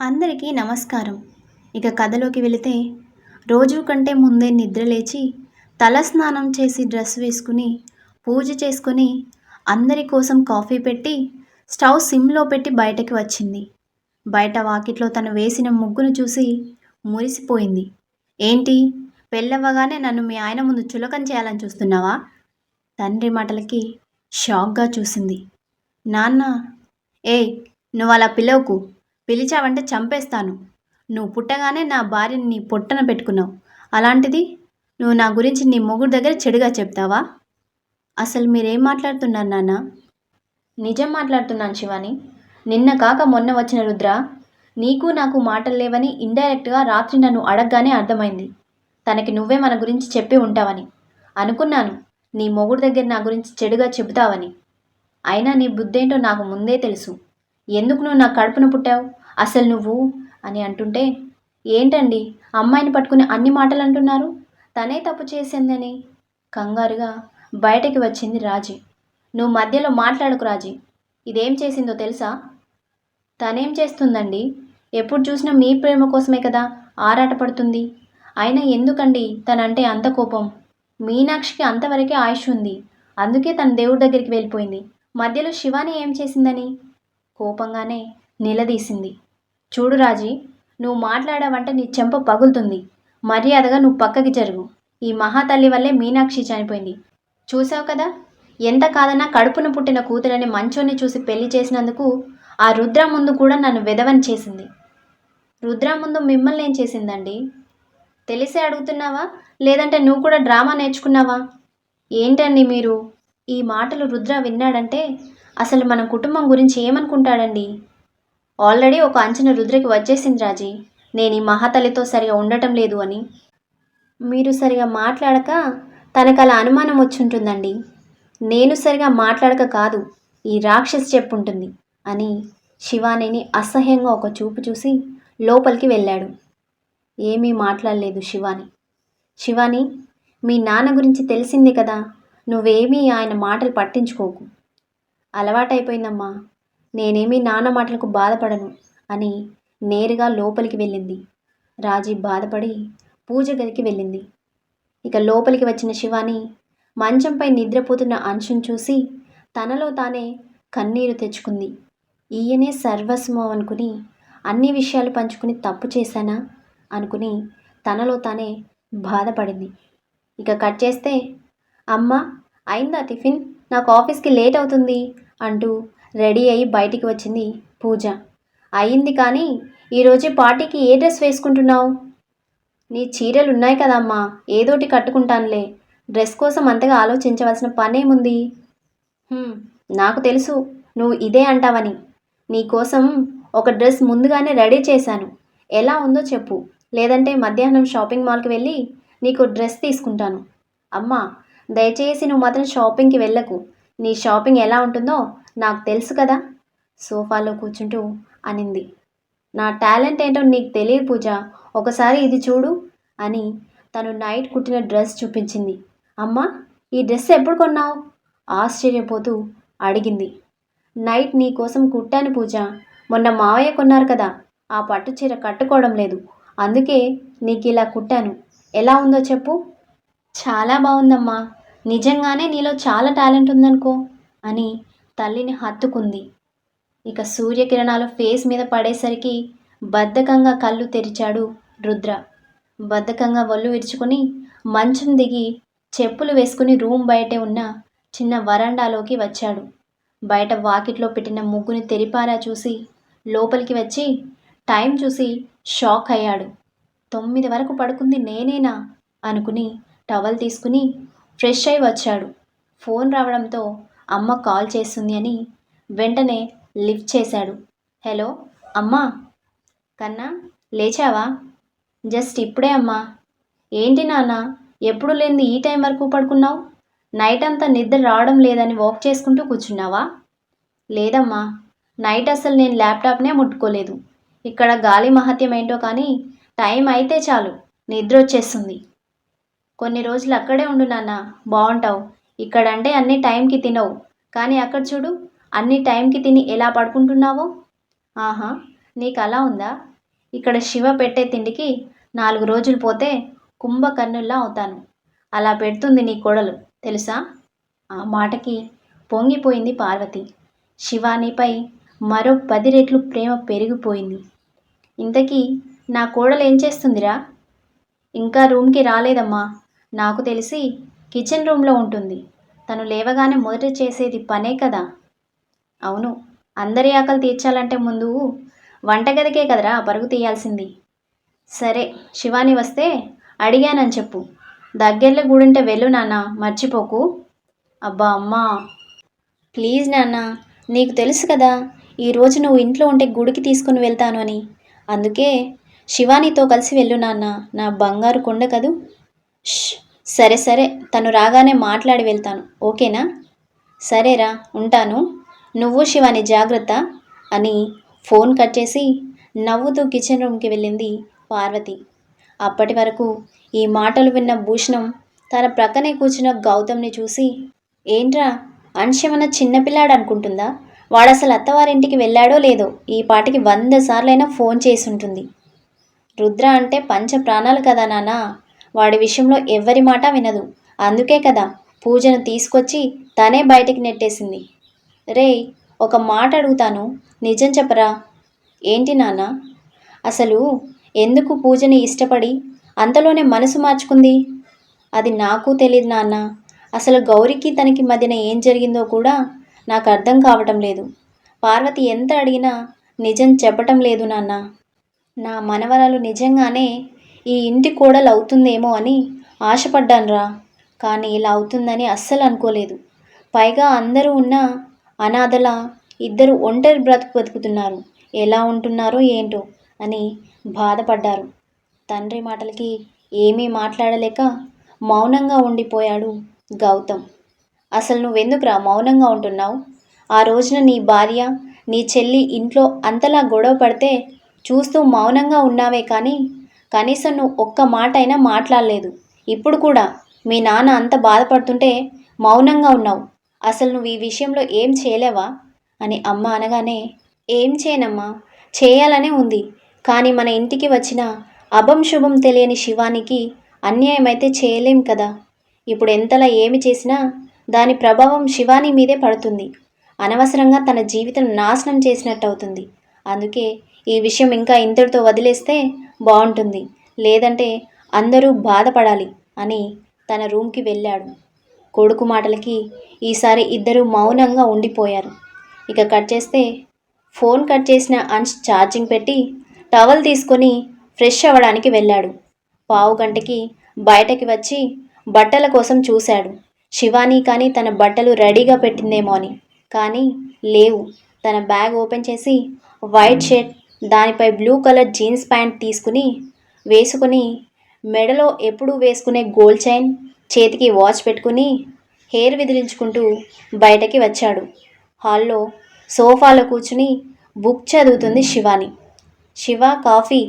అందరికీ నమస్కారం. ఇక కథలోకి వెళితే రోజు కంటే ముందే నిద్ర లేచి తలస్నానం చేసి డ్రెస్ వేసుకుని పూజ చేసుకొని అందరి కోసం కాఫీ పెట్టి స్టవ్ సిమ్లో పెట్టి బయటకి వచ్చింది. బయట వాకిట్లో తను వేసిన ముగ్గును చూసి మురిసిపోయింది. ఏంటి? పెళ్ళవ్వగానే నన్ను మీ ఆయన ముందు చులకం చేయాలని చూస్తున్నావా? తండ్రి మాటలకి షాక్గా చూసింది. నాన్న ఏయ్ నువ్వు అలా పిలవకు. పిలిచావంటే చంపేస్తాను. నువ్వు పుట్టగానే నా భార్యని నీ పొట్టన పెట్టుకున్నావు. అలాంటిది నువ్వు నా గురించి నీ మొగుడు దగ్గర చెడుగా చెప్తావా? అసలు మీరేం మాట్లాడుతున్నారు నాన్న? నిజం మాట్లాడుతున్నాను శివాని. నిన్న కాక మొన్న వచ్చిన రుద్ర నీకు నాకు మాటలు లేవని ఇండైరెక్ట్గా రాత్రి నన్ను అడగగానే అర్థమైంది. తనకి నువ్వే మన గురించి చెప్పి ఉంటావని. అనుకున్నాను నీ మొగుడు దగ్గర నా గురించి చెడుగా చెబుతావని. అయినా నీ బుద్ధేంటో నాకు ముందే తెలుసు. ఎందుకు నువ్వు నా కడుపున పుట్టావు? అసలు నువ్వు? అని అంటుంటే ఏంటండి? అమ్మాయిని పట్టుకుని అన్ని మాటలు అంటున్నారు తనే తప్పు చేసిందని? కంగారుగా బయటకి వచ్చింది రాజీ. నువ్వు మధ్యలో మాట్లాడకు రాజీ. ఇదేం చేసిందో తెలుసా? తనేం చేస్తుందండి? ఎప్పుడు చూసినా మీ ప్రేమ కోసమే కదా ఆరాటపడుతుంది అయినా ఎందుకండి తనంటే అంత కోపం? మీనాక్షికి అంతవరకే ఆయుష్ ఉంది. అందుకే తన దేవుడి దగ్గరికి వెళ్ళిపోయింది. మధ్యలో శివాని ఏం చేసిందని? కోపంగానే నిలదీసింది. చూడు రాజీ నువ్వు మాట్లాడావంటే నీ చెంప పగులుతుంది. మర్యాదగా నువ్వు పక్కకి జరుగు. ఈ మహాతల్లి వల్లే మీనాక్షి చనిపోయింది. చూసావు కదా? ఎంత కాదన్నా కడుపున పుట్టిన కూతురని మంచోని చూసి పెళ్ళి చేసినందుకు ఆ రుద్ర ముందు కూడా నన్ను విధవని చేసింది. రుద్ర ముందు మిమ్మల్ని ఏం చేసిందండి? తెలిసే అడుగుతున్నావా? లేదంటే నువ్వు కూడా డ్రామా నేర్చుకున్నావా? ఏంటండి మీరు? ఈ మాటలు రుద్ర విన్నాడంటే అసలు మన కుటుంబం గురించి ఏమనుకుంటాడండి? ఆల్రెడీ ఒక అంచనా రుద్రకి వచ్చేసింది రాజీ. నేను ఈ మహాతల్లితో సరిగా ఉండటం లేదు అని. మీరు సరిగా మాట్లాడక తనకు అలా అనుమానం వచ్చుంటుందండి. నేను సరిగా మాట్లాడక కాదు ఈ రాక్షసి చెప్పుంటుంది అని శివానిని అసహ్యంగా ఒక చూపు చూసి లోపలికి వెళ్ళాడు. ఏమీ మాట్లాడలేదు శివాని. శివాని మీ నాన్న గురించి తెలిసింది కదా నువ్వేమీ ఆయన మాటలు పట్టించుకోకు. అలవాటైపోయిందమ్మా. నేనేమీ నాన్న మాటలకు బాధపడను అని నేరుగా లోపలికి వెళ్ళింది. రాజీ బాధపడి పూజ గదికి వెళ్ళింది. ఇక లోపలికి వచ్చిన శివాని మంచంపై నిద్రపోతున్న అంశం చూసి తనలో తానే కన్నీరు తెచ్చుకుంది. ఈయనే సర్వస్వం అనుకుని అన్ని విషయాలు పంచుకుని తప్పు చేశానా అనుకుని తనలో తానే బాధపడింది. ఇక కట్ చేస్తే అమ్మ అయిందా టిఫిన్? నాకు ఆఫీస్కి లేట్ అవుతుంది అంటూ రెడీ అయి బయటికి వచ్చింది పూజ. అయింది కానీ ఈరోజు పార్టీకి ఏ డ్రెస్ వేసుకుంటున్నావు? నీ చీరలు ఉన్నాయి కదమ్మా ఏదోటి కట్టుకుంటానులే. డ్రెస్ కోసం అంతగా ఆలోచించవలసిన పనేముంది? నాకు తెలుసు నువ్వు ఇదే అంటావని. నీకోసం ఒక డ్రెస్ ముందుగానే రెడీ చేశాను. ఎలా ఉందో చెప్పు. లేదంటే మధ్యాహ్నం షాపింగ్ మాల్కి వెళ్ళి నీకు డ్రెస్ తీసుకుంటాను. అమ్మా దయచేసి నువ్వు మాత్రం షాపింగ్కి వెళ్ళకు. నీ షాపింగ్ ఎలా ఉంటుందో నాకు తెలుసు కదా. సోఫాలో కూర్చుంటూ అనింది. నా టాలెంట్ ఏంటో నీకు తెలియదు పూజ. ఒకసారి ఇది చూడు అని తను నైట్ కుట్టిన డ్రెస్ చూపించింది. అమ్మా ఈ డ్రెస్ ఎప్పుడు కొన్నావు? ఆశ్చర్యపోతూ అడిగింది. నైట్ నీ కోసం కుట్టాను పూజ. మొన్న మావయ్య కొన్నారు కదా. ఆ పట్టు చీర కట్టుకోవడం లేదు. అందుకే నీకు ఇలా కుట్టాను. ఎలా ఉందో చెప్పు. చాలా బాగుందమ్మా. నిజంగానే నీలో చాలా టాలెంట్ ఉందనుకో అని తల్లిని హత్తుకుంది. ఇక సూర్యకిరణాలు ఫేస్ మీద పడేసరికి బద్ధకంగా కళ్ళు తెరిచాడు రుద్ర. బద్ధకంగా ఒళ్ళు విరుచుకుని మంచం దిగి చెప్పులు వేసుకుని రూమ్ బయటే ఉన్న చిన్న వరండాలోకి వచ్చాడు. బయట వాకిట్లో పెట్టిన ముగ్గుని తెరిపారా చూసి లోపలికి వచ్చి టైం చూసి షాక్ అయ్యాడు. తొమ్మిది వరకు పడుకుంది నేనేనా? అనుకుని టవల్ తీసుకుని ఫ్రెష్ అయి వచ్చాడు. ఫోన్ రావడంతో అమ్మ కాల్ చేస్తుంది అని వెంటనే లిఫ్ట్ చేశాడు. హలో అమ్మా కన్నా లేచావా? జస్ట్ ఇప్పుడే అమ్మా. ఏంటి నాన్న ఎప్పుడు లేని ఈ టైం వరకు పడుకున్నావు? నైట్ అంతా నిద్ర రావడం లేదని వాక్ చేసుకుంటూ కూర్చున్నావా? లేదమ్మా నైట్ అసలు నేను ల్యాప్టాప్నే ముట్టుకోలేదు. ఇక్కడ గాలి మహత్యం ఏంటో కానీ టైం అయితే చాలు నిద్ర వచ్చేస్తుంది. కొన్ని రోజులు అక్కడే ఉండు నాన్న బాగుంటావు ఇక్కడ అంటే అన్ని టైంకి తినవు. కానీ అక్కడ చూడు అన్ని టైంకి తిని ఎలా పడుకుంటున్నావో? ఆహా నీకు అలా ఉందా? ఇక్కడ శివ పెట్టే తిండికి నాలుగు రోజులు పోతే కుంభకర్ణుల్లా అవుతాను. అలా పెడుతుంది నీ కోడలు తెలుసా? ఆ మాటకి పొంగిపోయింది పార్వతి. శివానిపై మరో పది రెట్లు ప్రేమ పెరిగిపోయింది. ఇంతకీ నా కోడలు ఏం చేస్తుందిరా? ఇంకా రూమ్కి రాలేదమ్మా. నాకు తెలిసి కిచెన్ రూమ్లో ఉంటుంది. తను లేవగానే మొదట చేసేది పనే కదా? అవును. అందరి ఆకలి తీర్చాలంటే ముందు వంటగదికే కదరా పరుగు తీయాల్సింది. సరే శివాని వస్తే అడిగానని చెప్పు. దగ్గరలో గుడుంటే వెళ్ళు నాన్న మర్చిపోకు. అబ్బా అమ్మా. ప్లీజ్ నాన్న నీకు తెలుసు కదా ఈరోజు నువ్వు ఇంట్లో ఉంటే గుడికి తీసుకుని వెళ్తాను అని. అందుకే శివానితో కలిసి వెళ్ళు నాన్న నా బంగారు కొండ కదూ. ష్, సరే సరే తను రాగానే మాట్లాడి వెళ్తాను. ఓకేనా? సరేరా ఉంటాను. నువ్వు శివాని జాగ్రత్త అని ఫోన్ కట్ చేసి నవ్వుతూ కిచెన్ రూమ్కి వెళ్ళింది పార్వతి. అప్పటి వరకు ఈ మాటలు విన్న భూషణం తన ప్రక్కనే కూర్చున్న గౌతమ్ని చూసి ఏంట్రా అంశమన్న చిన్నపిల్లాడు అనుకుంటుందా? వాడు అసలు అత్తవారింటికి వెళ్ళాడో లేదో ఈ పాటికి వంద సార్లైనా ఫోన్ చేసి ఉంటుంది. రుద్ర అంటే పంచ ప్రాణాలు కదా నానా వాడి విషయంలో ఎవ్వరి మాట వినదు. అందుకే కదా పూజను తీసుకొచ్చి తనే బయటికి నెట్టేసింది. రేయ్ ఒక మాట అడుగుతాను. నిజం చెప్పరా? ఏంటి నాన్న? అసలు ఎందుకు పూజని ఇష్టపడి అంతలోనే మనసు మార్చుకుంది? అది నాకు తెలియదు నాన్న. అసలు గౌరికి తనకి మధ్యన ఏం జరిగిందో కూడా నాకు అర్థం కావటం లేదు. పార్వతి ఎంత అడిగినా నిజం చెప్పటం లేదు నాన్న. నా మనవరాలు నిజంగానే ఈ ఇంటి కోడలు అవుతుందేమో అని ఆశపడ్డానురా. కానీ ఇలా అవుతుందని అస్సలు అనుకోలేదు. పైగా అందరూ ఉన్న అనాథల ఇద్దరు ఒంటరి బ్రతుకు బతుకుతున్నారు. ఎలా ఉంటున్నారో ఏంటో అని బాధపడ్డారు. తండ్రి మాటలకి ఏమీ మాట్లాడలేక మౌనంగా ఉండిపోయాడు గౌతమ్. అసలు నువ్వెందుకురా మౌనంగా ఉంటున్నావు? ఆ రోజున నీ భార్య నీ చెల్లి ఇంట్లో అంతలా గొడవ పడితే చూస్తూ మౌనంగా ఉన్నావే కానీ కనీసం నువ్వు ఒక్క మాట అయినా మాట్లాడలేదు. ఇప్పుడు కూడా మీ నాన్న అంత బాధపడుతుంటే మౌనంగా ఉన్నావు. అసలు నువ్వు ఈ విషయంలో ఏం చేయలేవా? అని అమ్మ అనగానే ఏం చేయనమ్మా చేయాలనే ఉంది. కానీ మన ఇంటికి వచ్చిన అభం శుభం తెలియని శివానికి అన్యాయం అయితే చేయలేం కదా. ఇప్పుడు ఎంతలా ఏమి చేసినా దాని ప్రభావం శివాని మీదే పడుతుంది. అనవసరంగా తన జీవితం నాశనం చేసినట్టు అవుతుంది అందుకే ఈ విషయం ఇంకా ఇంతటితో వదిలేస్తే బాగుంటుంది. లేదంటే అందరూ బాధపడాలి అని తన రూమ్కి వెళ్ళాడు. కొడుకు మాటలకి ఈసారి ఇద్దరు మౌనంగా ఉండిపోయారు. ఇక కట్ చేస్తే ఫోన్ కట్ చేసిన అంశ్ ఛార్జింగ్ పెట్టి టవల్ తీసుకొని ఫ్రెష్ అవ్వడానికి వెళ్ళాడు. పావు గంటకి బయటకి వచ్చి బట్టల కోసం చూశాడు. శివాని కానీ తన బట్టలు రెడీగా పెట్టిందేమో అని. కానీ లేవు. తన బ్యాగ్ ఓపెన్ చేసి వైట్ షర్ట్ దానిపై బ్లూ కలర్ జీన్స్ ప్యాంట్ తీసుకుని వేసుకుని మెడలో ఎప్పుడూ వేసుకునే గోల్డ్ చైన్ చేతికి వాచ్ పెట్టుకుని హెయిర్ విదిలించుకుంటూ బయటకి వచ్చాడు. హాల్లో సోఫాలో కూర్చుని బుక్ చదువుతుంది శివాని. శివ కాఫీ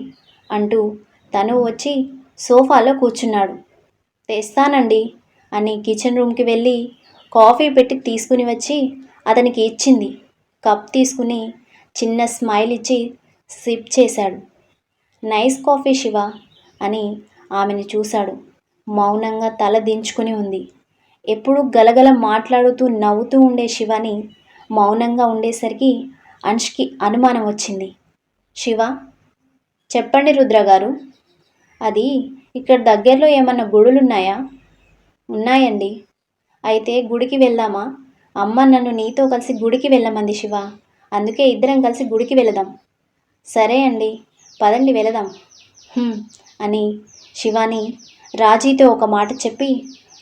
అంటూ తను వచ్చి సోఫాలో కూర్చున్నాడు. తెస్తానండి అని కిచెన్ రూమ్కి వెళ్ళి కాఫీ పెట్టి తీసుకుని వచ్చి అతనికి ఇచ్చింది. కప్ తీసుకుని చిన్న స్మైల్ ఇచ్చి సిప్ చేశాడు. నైస్ కాఫీ శివ అని ఆమెను చూశాడు. మౌనంగా తల దించుకుని ఉంది. ఎప్పుడు గలగల మాట్లాడుతూ నవ్వుతూ ఉండే శివని మౌనంగా ఉండేసరికి అంష్కి అనుమానం వచ్చింది. శివ చెప్పండి రుద్ర గారు అది ఇక్కడ దగ్గరలో ఏమన్నా గుడులున్నాయా? ఉన్నాయండి. అయితే గుడికి వెళ్దామా? అమ్మ నన్ను నీతో కలిసి గుడికి వెళ్ళమంది శివ. అందుకే ఇద్దరం కలిసి గుడికి వెళదాం. సరే అండి పదండి వెళదాం. అని శివాని రాజీతో ఒక మాట చెప్పి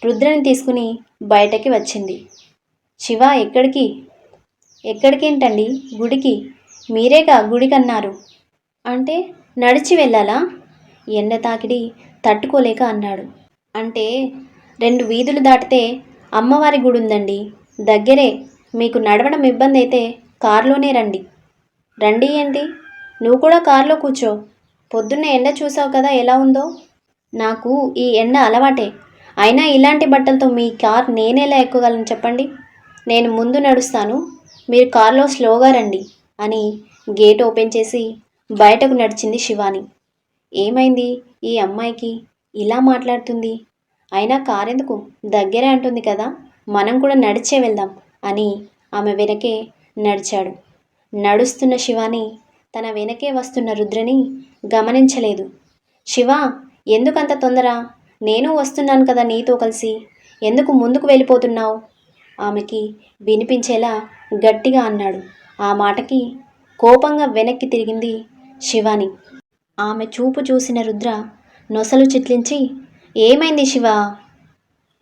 రుద్రని తీసుకుని బయటకి వచ్చింది. శివ ఎక్కడికి? ఎక్కడికేంటండి గుడికి? మీరేగా గుడికన్నారు? అంటే నడిచి వెళ్ళాలా? ఎండ తాకిడి తట్టుకోలేక అన్నాడు. అంటే రెండు వీధులు దాటితే అమ్మవారి గుడి ఉందండి దగ్గరే మీకు నడవడం ఇబ్బంది అయితే కారులోనే రండి. రండి ఏంటి? నువ్వు కూడా కారులో కూర్చో. పొద్దున్న ఎండ చూసావు కదా ఎలా ఉందో? నాకు ఈ ఎండ అలవాటే. అయినా ఇలాంటి బట్టలతో మీ కార్ నేనేలా ఎక్కగలను చెప్పండి? నేను ముందు నడుస్తాను. మీరు కారులో స్లోగా రండి అని గేట్ ఓపెన్ చేసి బయటకు నడిచింది శివాని. ఏమైంది? ఈ అమ్మాయికి ఇలా మాట్లాడుతుంది. అయినా కారెందుకు? దగ్గరే అంటుంది కదా. మనం కూడా నడిచే వెళ్దాం అని ఆమె వెనకే నడిచాడు. నడుస్తున్న శివాని తన వెనకే వస్తున్న రుద్రని గమనించలేదు. శివ ఎందుకంత తొందర? నేను వస్తున్నాను కదా నీతో కలిసి. ఎందుకు ముందుకు వెళ్ళిపోతున్నావు? ఆమెకి వినిపించేలా గట్టిగా అన్నాడు. ఆ మాటకి కోపంగా వెనక్కి తిరిగింది శివాని. ఆమె చూపు చూసిన రుద్ర నొసలు చిట్లించి ఏమైంది శివ?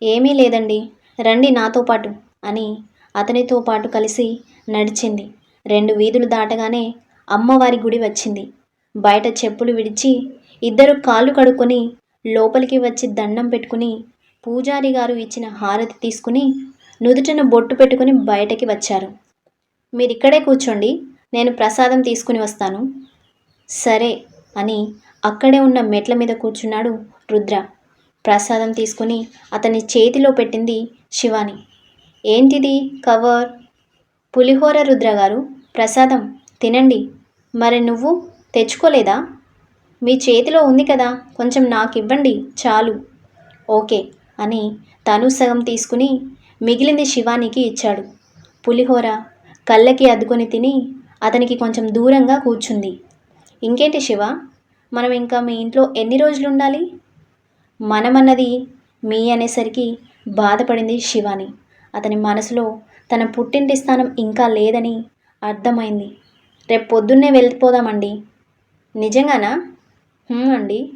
ఏమీ లేదండి. రండి నాతో పాటు అని అతనితో పాటు కలిసి నడిచింది. రెండు వీధులు దాటగానే అమ్మవారి గుడి వచ్చింది. బయట చెప్పులు విడిచి ఇద్దరు కాళ్ళు కడుక్కొని లోపలికి వచ్చి దండం పెట్టుకుని పూజారి గారు ఇచ్చిన హారతి తీసుకుని నుదుటిన బొట్టు పెట్టుకుని బయటకి వచ్చారు. మీరు ఇక్కడే కూర్చోండి నేను ప్రసాదం తీసుకుని వస్తాను. సరే అని అక్కడే ఉన్న మెట్ల మీద కూర్చున్నాడు రుద్ర. ప్రసాదం తీసుకుని అతని చేతిలో పెట్టింది శివాని. ఏంటిది కవర్? పులిహోర రుద్ర గారు ప్రసాదం. తినండి. మరి నువ్వు తెచ్చుకోలేదా? మీ చేతిలో ఉంది కదా కొంచెం నాకు ఇవ్వండి చాలు. ఓకే అని తను సగం తీసుకుని మిగిలింది శివానికి ఇచ్చాడు. పులిహోర కళ్ళకి అద్దుకొని తిని అతనికి కొంచెం దూరంగా కూర్చుంది. ఇంకేంటి శివ మనం ఇంకా మీ ఇంట్లో ఎన్ని రోజులు ఉండాలి మనమన్నది మీ అనేసరికి బాధపడింది శివాని. అతని మనసులో తన పుట్టింటి స్థానం ఇంకా లేదని అర్థమైంది. రేపు పొద్దున్నే వెళ్ళిపోదామండి. నిజంగానా? అండి.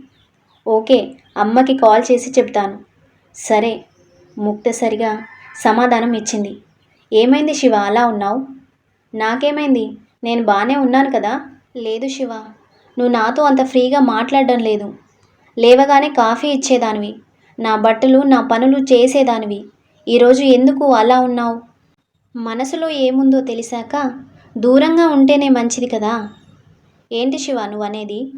ఓకే అమ్మకి కాల్ చేసి చెప్తాను. సరే ముక్తసరిగా సమాధానం ఇచ్చింది. ఏమైంది శివ అలా ఉన్నావు? నాకేమైంది? నేను బాగానే ఉన్నాను కదా? లేదు శివ నువ్వు నాతో అంత ఫ్రీగా మాట్లాడడం లేదు. లేవగానే కాఫీ ఇచ్చేదానివి. నా బట్టలు నా పనులు చేసేదానివి. ఈరోజు ఎందుకు అలా ఉన్నావు? మనసులో ఏముందో తెలిసాక దూరంగా ఉంటేనే మంచిది కదా? ఏంటి శివ నువ్వు అనేది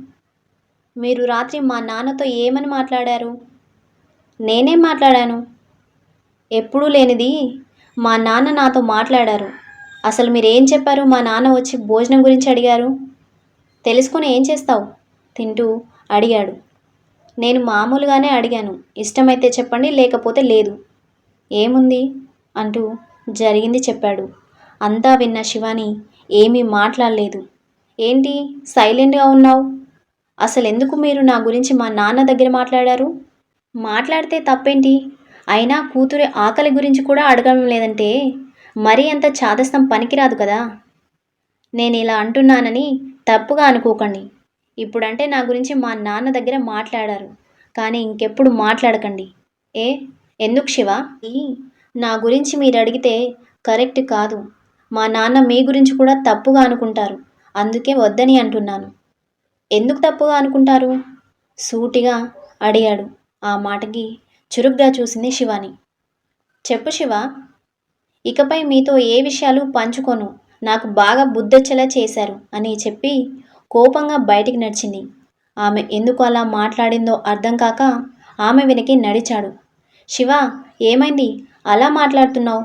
మీరు రాత్రి మా నాన్నతో ఏమని మాట్లాడారు? నేనేం మాట్లాడాను? ఎప్పుడూ లేనిది మా నాన్న నాతో మాట్లాడారు. అసలు మీరు ఏం చెప్పారు? మా నాన్న వచ్చి భోజనం గురించి అడిగారు. తెలుసుకొని ఏం చేస్తావు? తింటూ అడిగాడు. నేను మామూలుగానే అడిగాను. ఇష్టమైతే చెప్పండి లేకపోతే లేదు. ఏముంది? అంటూ జరిగింది చెప్పాడు. అంతా విన్న శివాని ఏమీ మాట్లాడలేదు. ఏంటి? సైలెంట్గా ఉన్నావు? అసలు ఎందుకు మీరు నా గురించి మా నాన్న దగ్గర మాట్లాడారు? మాట్లాడితే తప్పేంటి? అయినా కూతురి ఆకలి గురించి కూడా అడగడం లేదంటే మరీ అంత చాదస్తం పనికిరాదు కదా? నేను ఇలా అంటున్నానని తప్పుగా అనుకోకండి. ఇప్పుడంటే నా గురించి మా నాన్న దగ్గర మాట్లాడారు. కానీ ఇంకెప్పుడు మాట్లాడకండి. ఏ? ఎందుకు శివ? ఈ నా గురించి మీరు అడిగితే కరెక్ట్ కాదు. మా నాన్న మీ గురించి కూడా తప్పుగా అనుకుంటారు. అందుకే వద్దని అంటున్నాను. ఎందుకు తప్పుగా అనుకుంటారు? సూటిగా అడిగాడు. ఆ మాటకి చురుగ్గా చూసింది శివాని. చెప్పు శివ ఇకపై మీతో ఏ విషయాలు పంచుకోను. నాకు బాగా బుద్ధొచ్చేలా చేశారు అని చెప్పి కోపంగా బయటికి నడిచింది. ఆమె ఎందుకు అలా మాట్లాడిందో అర్థం కాక ఆమె వెనక్కి నడిచాడు. శివ ఏమైంది? అలా మాట్లాడుతున్నావు?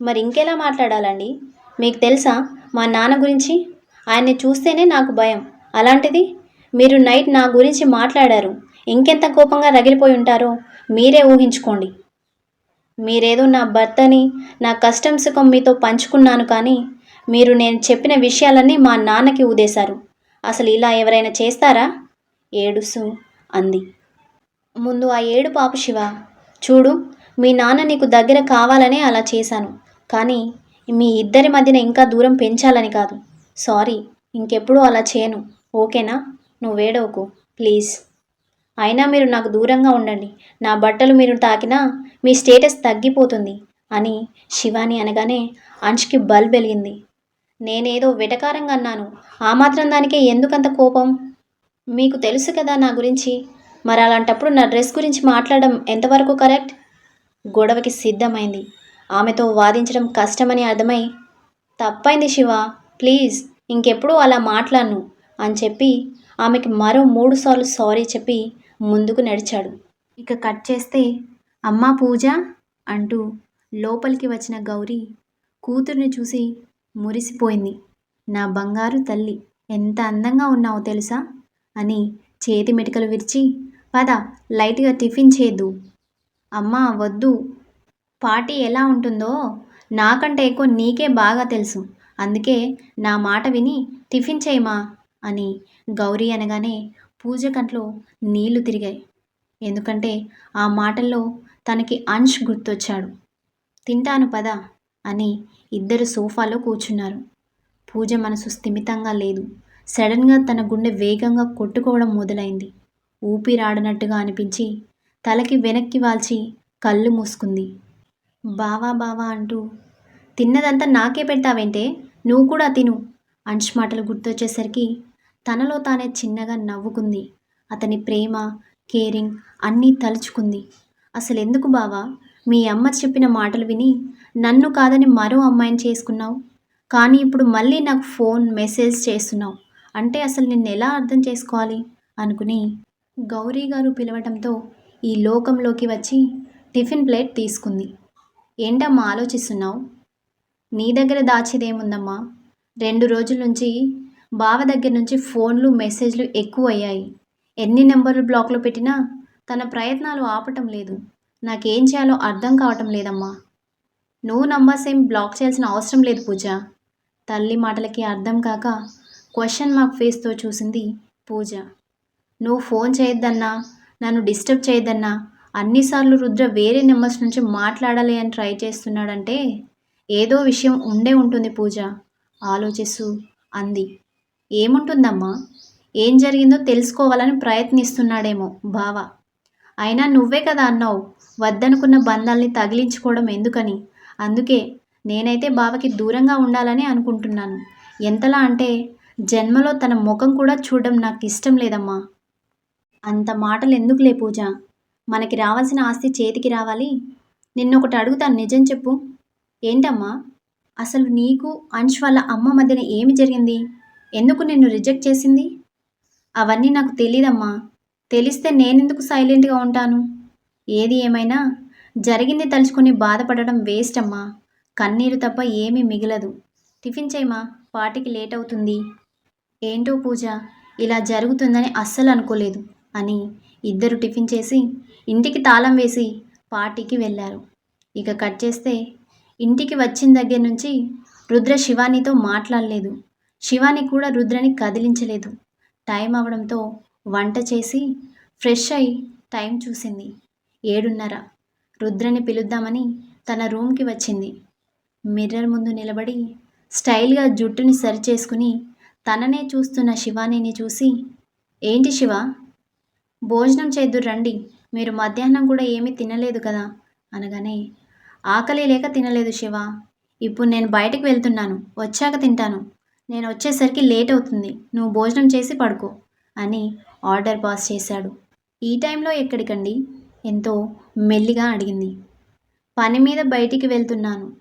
మరి ఇంకెలా మాట్లాడాలండి? మీకు తెలుసా మా నాన్న గురించి? ఆయన్ని చూస్తేనే నాకు భయం. అలాంటిది మీరు నైట్ నా గురించి మాట్లాడారు. ఇంకెంత కోపంగా రగిలిపోయి ఉంటారో మీరే ఊహించుకోండి. మీరేదో నా భర్తని నా కష్టం సుఖం మీతో పంచుకున్నాను కానీ మీరు నేను చెప్పిన విషయాలన్నీ మా నాన్నకి ఊదేశారు. అసలు ఇలా ఎవరైనా చేస్తారా? ఏడుసు అంది. ముందు ఆ ఏడు పాపు శివ. చూడు మీ నాన్న నీకు దగ్గర కావాలనే అలా చేశాను. కానీ మీ ఇద్దరి మధ్యన ఇంకా దూరం పెంచాలని కాదు. సారీ ఇంకెప్పుడు అలా చేయను. ఓకేనా? నువ్వు వేడవకు ప్లీజ్. అయినా మీరు నాకు దూరంగా ఉండండి. నా బట్టలు మీరు తాకినా మీ స్టేటస్ తగ్గిపోతుంది అని శివాని అనగానే అంశుకి బల్బ్ వెలిగింది. నేనేదో వెటకారంగా అన్నాను. ఆ మాత్రం దానికే ఎందుకంత కోపం? మీకు తెలుసు కదా నా గురించి. మరి అలాంటప్పుడు నా డ్రెస్ గురించి మాట్లాడడం ఎంతవరకు కరెక్ట్? గొడవకి సిద్ధమైంది. ఆమెతో వాదించడం కష్టమని అర్థమై తప్పైంది శివ ప్లీజ్ ఇంకెప్పుడు అలా మాట్లాడను అని చెప్పి ఆమెకి మరో మూడు సార్లు సారీ చెప్పి ముందుకు నడిచాడు. ఇక కట్ చేస్తే అమ్మా పూజ అంటూ లోపలికి వచ్చిన గౌరీ కూతుర్ని చూసి మురిసిపోయింది. నా బంగారు తల్లి ఎంత అందంగా ఉన్నావో తెలుసా అని చేతి మెటికలు విరిచి పద లైట్గా టిఫిన్ చేయద్దు అమ్మా వద్దు పార్టీ ఎలా ఉంటుందో నాకంటే ఎక్కువ నీకే బాగా తెలుసు. అందుకే నా మాట విని టిఫిన్ చేయమా? అని గౌరీ అనగానే పూజ కంట్లో నీళ్ళు తిరిగాయి. ఎందుకంటే ఆ మాటల్లో తనకి అంశ్ గుర్తొచ్చాడు. తింటాను పద అని ఇద్దరు సోఫాలో కూర్చున్నారు. పూజ మనసు స్థిమితంగా లేదు. సడన్గా తన గుండె వేగంగా కొట్టుకోవడం మొదలైంది. ఊపిరాడనట్టుగా అనిపించి తలకి వెనక్కి వాల్చి కళ్ళు మూసుకుంది. బావా బావా అంటూ. తిన్నదంతా నాకే పెడతావేంటే? నువ్వు కూడా తిను. అంశ్ మాటలు గుర్తొచ్చేసరికి తనలో తానే చిన్నగా నవ్వుకుంది. అతని ప్రేమ కేరింగ్ అన్నీ తలుచుకుంది. అసలు ఎందుకు బావా? మీ అమ్మ చెప్పిన మాటలు విని నన్ను కాదని మరో అమ్మాయిని చేసుకున్నావు. కానీ ఇప్పుడు మళ్ళీ నాకు ఫోన్ మెసేజ్ చేస్తున్నావు. అంటే అసలు నిన్ను ఎలా అర్థం చేసుకోవాలి? అనుకుని గౌరీ గారు పిలవటంతో ఈ లోకంలోకి వచ్చి టిఫిన్ ప్లేట్ తీసుకుంది. ఏంటమ్మా ఆలోచిస్తున్నావు? నీ దగ్గర దాచేదేముందమ్మా? రెండు రోజుల నుంచి బావ దగ్గర నుంచి ఫోన్లు మెసేజ్లు ఎక్కువ అయ్యాయి ఎన్ని నెంబర్లు బ్లాక్లో పెట్టినా తన ప్రయత్నాలు ఆపటం లేదు. నాకేం చేయాలో అర్థం కావటం లేదమ్మా. నువ్వు నంబర్స్ ఏం బ్లాక్ చేయాల్సిన అవసరం లేదు పూజ. తల్లి మాటలకి అర్థం కాక క్వశ్చన్ మార్క్ ఫేస్తో చూసింది పూజ. నువ్వు ఫోన్ చేయొద్దన్నా నన్ను డిస్టర్బ్ చేయొద్దన్నా అన్నిసార్లు రుద్ర వేరే నెంబర్స్ నుంచి మాట్లాడాలి అని ట్రై చేస్తున్నాడంటే ఏదో విషయం ఉండే ఉంటుంది పూజ. ఆలోచిస్తూ అంది. ఏముంటుందమ్మా? ఏం జరిగిందో తెలుసుకోవాలని ప్రయత్నిస్తున్నాడేమో బావ. అయినా నువ్వే కదా అన్నావు వద్దనుకున్న బంధాల్ని తగిలించుకోవడం ఎందుకని? అందుకే నేనైతే బావకి దూరంగా ఉండాలని అనుకుంటున్నాను. ఎంతలా అంటే జన్మలో తన ముఖం కూడా చూడడం నాకు ఇష్టం లేదమ్మా. అంత మాటలు ఎందుకులే పూజ? మనకి రావాల్సిన ఆస్తి చేతికి రావాలి? నిన్నొకటి అడుగుతాను నిజం చెప్పు. ఏంటమ్మా? అసలు నీకు అంశ్ వాళ్ళ అమ్మ మధ్యన ఏమి జరిగింది? ఎందుకు నిన్ను రిజెక్ట్ చేసింది? అవన్నీ నాకు తెలీదమ్మా. తెలిస్తే నేనెందుకు సైలెంట్గా ఉంటాను? ఏది ఏమైనా? జరిగింది తలుచుకొని బాధపడడం వేస్ట్ అమ్మా కన్నీరు తప్ప ఏమీ మిగలదు. టిఫిన్ చేయమా? పాటికి లేట్ అవుతుంది ఏంటో పూజ ఇలా జరుగుతుందని అస్సలు అనుకోలేదు అని ఇద్దరు టిఫిన్ చేసి ఇంటికి తాళం వేసి పార్టీకి వెళ్ళారు. ఇక కట్ చేస్తే ఇంటికి వచ్చిన దగ్గర నుంచి రుద్ర శివానితో మాట్లాడలేదు. శివాని కూడా రుద్రని కదిలించలేదు. టైం అవడంతో వంట చేసి ఫ్రెష్ అయి టైం చూసింది. ఏడున్నర. రుద్రని పిలుద్దామని తన రూమ్కి వచ్చింది. మిర్రర్ ముందు నిలబడి స్టైల్గా జుట్టుని సరి చేసుకుని తననే చూస్తున్న శివానీని చూసి ఏంటి శివ? భోజనం చేద్దురు రండి. మీరు మధ్యాహ్నం కూడా ఏమీ తినలేదు కదా? అనగానే ఆకలి లేక తినలేదు శివ. ఇప్పుడు నేను బయటకు వెళ్తున్నాను. వచ్చాక తింటాను. నేను వచ్చేసరికి లేట్ అవుతుంది. నువ్వు భోజనం చేసి పడుకో అని ఆర్డర్ పాస్ చేశాడు. ఈ టైంలో ఎక్కడికండి? ఎంతో మెల్లిగా అడిగింది. పని మీద బయటికి వెళ్తున్నాను.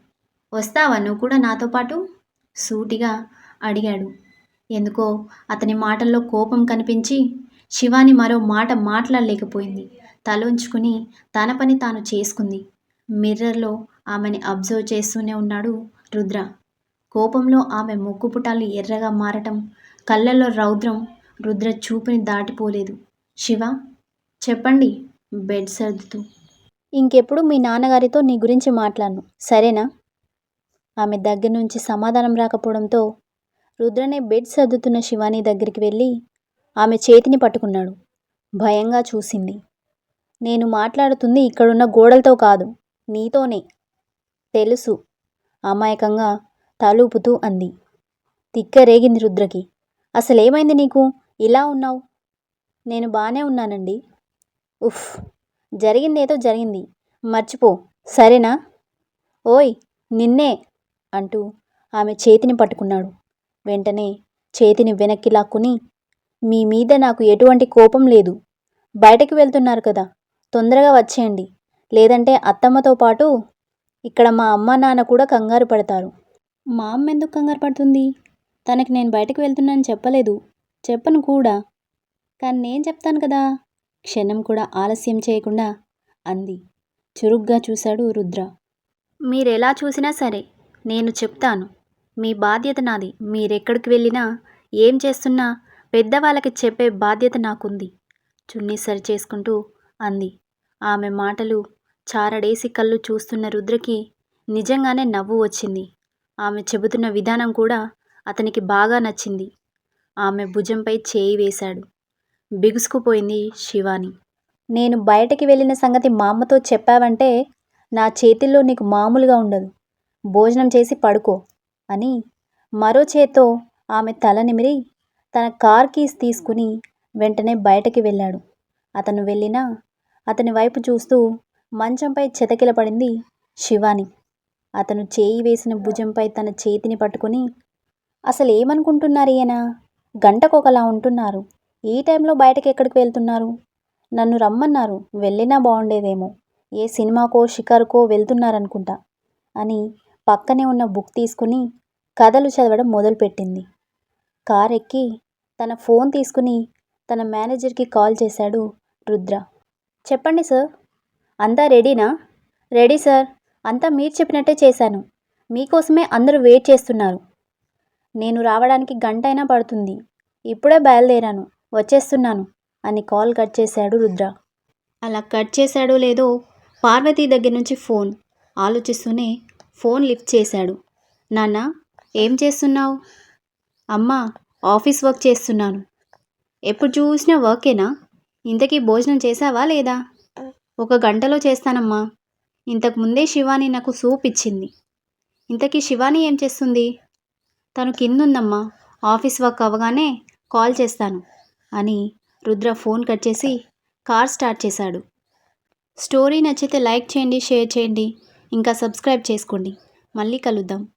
వస్తావా నువ్వు కూడా నాతో పాటు? సూటిగా అడిగాడు. ఎందుకో అతని మాటల్లో కోపం కనిపించి శివాని మరో మాట మాట్లాడలేకపోయింది. తలొంచుకుని తన పని తాను చేసుకుంది. మిర్రర్లో ఆమెని అబ్జర్వ్ చేస్తూనే ఉన్నాడు రుద్ర. కోపంలో ఆమె మొక్కు పుటాలు ఎర్రగా మారటం కళ్ళల్లో రౌద్రం రుద్ర చూపుని దాటిపోలేదు. శివ చెప్పండి బెడ్ సర్దుతూ. ఇంకెప్పుడు మీ నాన్నగారితో నీ గురించి మాట్లాడను సరేనా? ఆమె దగ్గర నుంచి సమాధానం రాకపోవడంతో రుద్రనే బెడ్ సర్దుతున్న శివాని దగ్గరికి వెళ్ళి ఆమె చేతిని పట్టుకున్నాడు. భయంగా చూసింది. నేను మాట్లాడుతుంది ఇక్కడున్న గోడలతో కాదు నీతోనే. తెలుసు. అమాయకంగా తలూపుతూ అంది. తిక్క రేగింది రుద్రకి. అసలేమైంది నీకు? ఇలా ఉన్నావు? నేను బాగానే ఉన్నానండి. ఉఫ్! జరిగిందేదో జరిగింది. మర్చిపో. సరేనా? ఓయ్! నిన్నే! అంటూ ఆమె చేతిని పట్టుకున్నాడు. వెంటనే చేతిని వెనక్కి లాక్కుని మీ మీద నాకు ఎటువంటి కోపం లేదు. బయటకు వెళ్తున్నారు కదా. తొందరగా వచ్చేయండి. లేదంటే అత్తమ్మతో పాటు ఇక్కడ మా అమ్మ నాన్న కూడా కంగారు పడతారు. మా అమ్మ ఎందుకు కంగారు పడుతుంది? తనకి నేను బయటకు వెళ్తున్నాను చెప్పలేదు. చెప్పను కూడా. కానీ నేను చెప్తాను కదా. క్షణం కూడా ఆలస్యం చేయకుండా అంది. చురుగ్గా చూశాడు రుద్ర. మీరెలా చూసినా సరే నేను చెప్తాను. మీ బాధ్యత నాది. మీరెక్కడికి వెళ్ళినా ఏం చేస్తున్నా పెద్దవాళ్ళకి చెప్పే బాధ్యత నాకుంది. చున్నీ సరి చేసుకుంటూ అంది. ఆమె మాటలు చారడేసి కళ్ళు చూస్తున్న రుద్రకి నిజంగానే నవ్వు వచ్చింది. ఆమె చెబుతున్న విధానం కూడా అతనికి బాగా నచ్చింది. ఆమె భుజంపై చేయి వేశాడు. బిగుసుకుపోయింది శివాని. నేను బయటకి వెళ్ళిన సంగతి మా అమ్మతో చెప్పావంటే నా చేతిల్లో నీకు మామూలుగా ఉండదు. భోజనం చేసి పడుకో అని మరో చేత్తో ఆమె తల నిమిరి తన కార్ కీస్ తీసుకుని వెంటనే బయటకి వెళ్ళాడు. అతను వెళ్ళినా అతని వైపు చూస్తూ మంచంపై చెతకిలపడింది శివాని. అతను చేయి వేసిన భుజంపై తన చేతిని పట్టుకుని అసలు ఏమనుకుంటున్నారు ఈయన? గంటకొకలా ఉంటున్నారు. ఈ టైంలో బయటకి ఎక్కడికి వెళ్తున్నారు? నన్ను రమ్మన్నారు. వెళ్ళినా బాగుండేదేమో. ఏ సినిమాకో షికారుకో వెళ్తున్నారనుకుంటా అని పక్కనే ఉన్న బుక్ తీసుకుని కథలు చదవడం మొదలుపెట్టింది. కార్ ఎక్కి తన ఫోన్ తీసుకుని తన మేనేజర్కి కాల్ చేశాడు రుద్ర. చెప్పండి సార్. అంతా రెడీనా? Ready sir. అంతా మీరు చెప్పినట్టే చేశాను. మీకోసమే అందరూ వెయిట్ చేస్తున్నారు. నేను రావడానికి గంట అయినా పడుతుంది. ఇప్పుడే బయలుదేరాను. వచ్చేస్తున్నాను అని కాల్ కట్ చేశాడు రుద్ర. అలా కట్ చేశాడో లేదో పార్వతి దగ్గర నుంచి ఫోన్. ఆలోచిస్తూనే ఫోన్ లిఫ్ట్ చేశాడు. నాన్న ఏం చేస్తున్నావు? అమ్మా ఆఫీస్ వర్క్ చేస్తున్నాను. ఎప్పుడు చూసినా వర్కేనా? ఇంతకీ భోజనం చేశావా లేదా? ఒక గంటలో చేస్తానమ్మా. ఇంతకు ముందే శివాని నాకు సూప్ ఇచ్చింది. ఇంతకీ శివాని ఏం చేస్తుంది? తను కిందుందమ్మా. ఆఫీస్ వర్క్ అవ్వగానే కాల్ చేస్తాను అని రుద్ర ఫోన్ కట్ చేసి కార్ స్టార్ట్ చేశాడు. స్టోరీ నచ్చితే లైక్ చేయండి షేర్ చేయండి ఇంకా సబ్స్క్రైబ్ చేసుకోండి. మళ్ళీ కలుద్దాం.